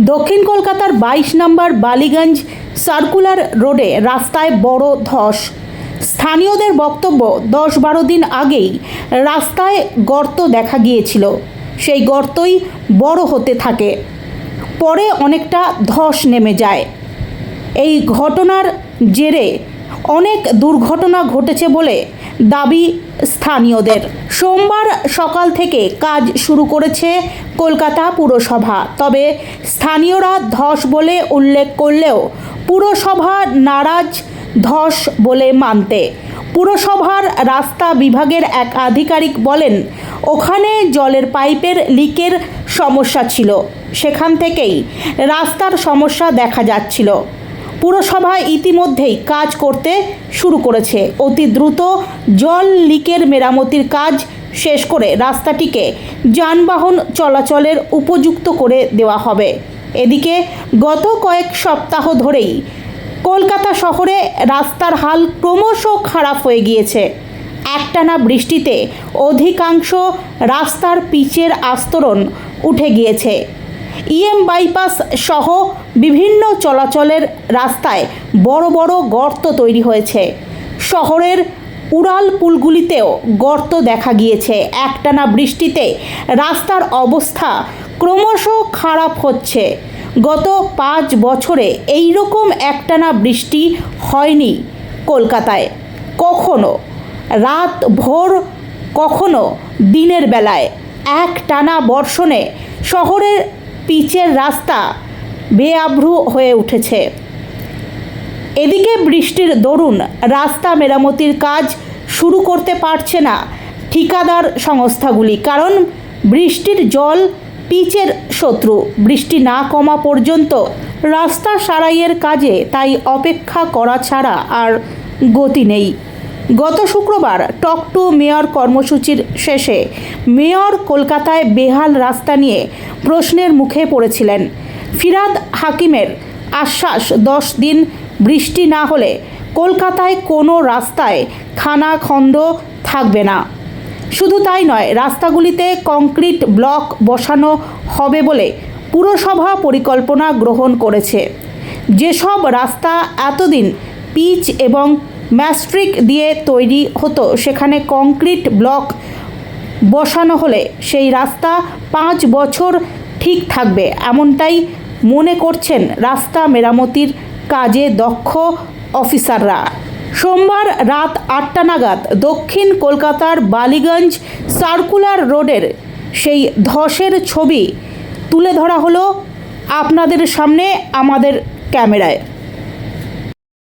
দক্ষিণ কলকাতার বাইশ নম্বর বালিগঞ্জ সার্কুলার রোডে রাস্তায় বড় ধস। স্থানীয়দের বক্তব্য, দশ বারো দিন আগেই রাস্তায় গর্ত দেখা গিয়েছিল। সেই গর্তই বড় হতে থাকে। পরে অনেকটা ধস নেমে যায়। এই ঘটনার জেরে অনেক দুর্ঘটনা ঘটেছে বলে দাবি স্থানীয়দের। সোমবার সকাল থেকে কাজ শুরু করেছে কলকাতা পুরসভা। তবে স্থানীয়রা ধস বলে উল্লেখ করলেও পুরসভা নারাজ ধস বলে মানতে। পুরসভার রাস্তা বিভাগের এক আধিকারিক বলেন, ওখানে জলের পাইপের লিকের সমস্যা ছিল। সেখান থেকেই রাস্তার সমস্যা দেখা যাচ্ছিল। পুরসভা ইতিমধ্যেই কাজ করতে শুরু করেছে। অতি দ্রুত জল লিকের মেরামতির কাজ শেষ করে রাস্তাটিকে যানবাহন চলাচলের উপযুক্ত করে দেওয়া হবে। এদিকে গত কয়েক সপ্তাহ ধরেই কলকাতা শহরে রাস্তার হাল ক্রমশ খারাপ হয়ে গিয়েছে। একটানা বৃষ্টিতে অধিকাংশ রাস্তার পিচের আস্তরণ উঠে গিয়েছে। ইএম বাইপাস সহ বিভিন্ন চলাচলের রাস্তায় বড় বড় গর্ত তৈরি হয়েছে। শহরের উড়াল পুলগুলিতেও গর্ত দেখা গিয়েছে। একটানা বৃষ্টিতে রাস্তার অবস্থা ক্রমশ খারাপ হচ্ছে। গত পাঁচ বছরে এই রকম একটানা বৃষ্টি হয়নি কলকাতায়। কখনো রাত ভোর কখনো দিনের বেলায়। এক টানা বর্ষণে শহরের পিচের রাস্তা বেআব্রু হয়ে উঠেছে। এদিকে বৃষ্টির দরুন রাস্তা মেরামতির কাজ শুরু করতে পারছে না ঠিকাদার সংস্থাগুলি, কারণ বৃষ্টির জল পিচের শত্রু। বৃষ্টি না কমা পর্যন্ত রাস্তা সারাইয়ের কাজে তাই অপেক্ষা করা ছাড়া আর গতি নেই। গত শুক্রবার টক টু মেয়র কর্মসূচির শেষে মেয়র কলকাতায় বেহাল রাস্তা নিয়ে প্রশ্নের মুখে পড়েছিলেন। ফিরাদ হাকিমের আশ্বাস, দশ দিন বৃষ্টি না হলে কলকাতায় কোনো রাস্তায় খানাখন্দ থাকবে না। শুধু তাই নয়, রাস্তাগুলিতে কংক্রিট ব্লক বসানো হবে বলে পুরসভা পরিকল্পনা গ্রহণ করেছে। যেসব রাস্তা এতদিন পিচ এবং ম্যাস্ট্রিক দিয়ে তৈরি হতো। সেখানে কংক্রিট ব্লক বসানো হলে সেই রাস্তা পাঁচ বছর ঠিক থাকবে, এমনটাই মনে করছেন রাস্তা মেরামতির কাজে দক্ষ অফিসাররা। সোমবার রাত আটটা নাগাদ দক্ষিণ কলকাতার বালিগঞ্জ সার্কুলার রোডের সেই ধসের ছবি তুলে ধরা হলো আপনাদের সামনে আমাদের ক্যামেরায়।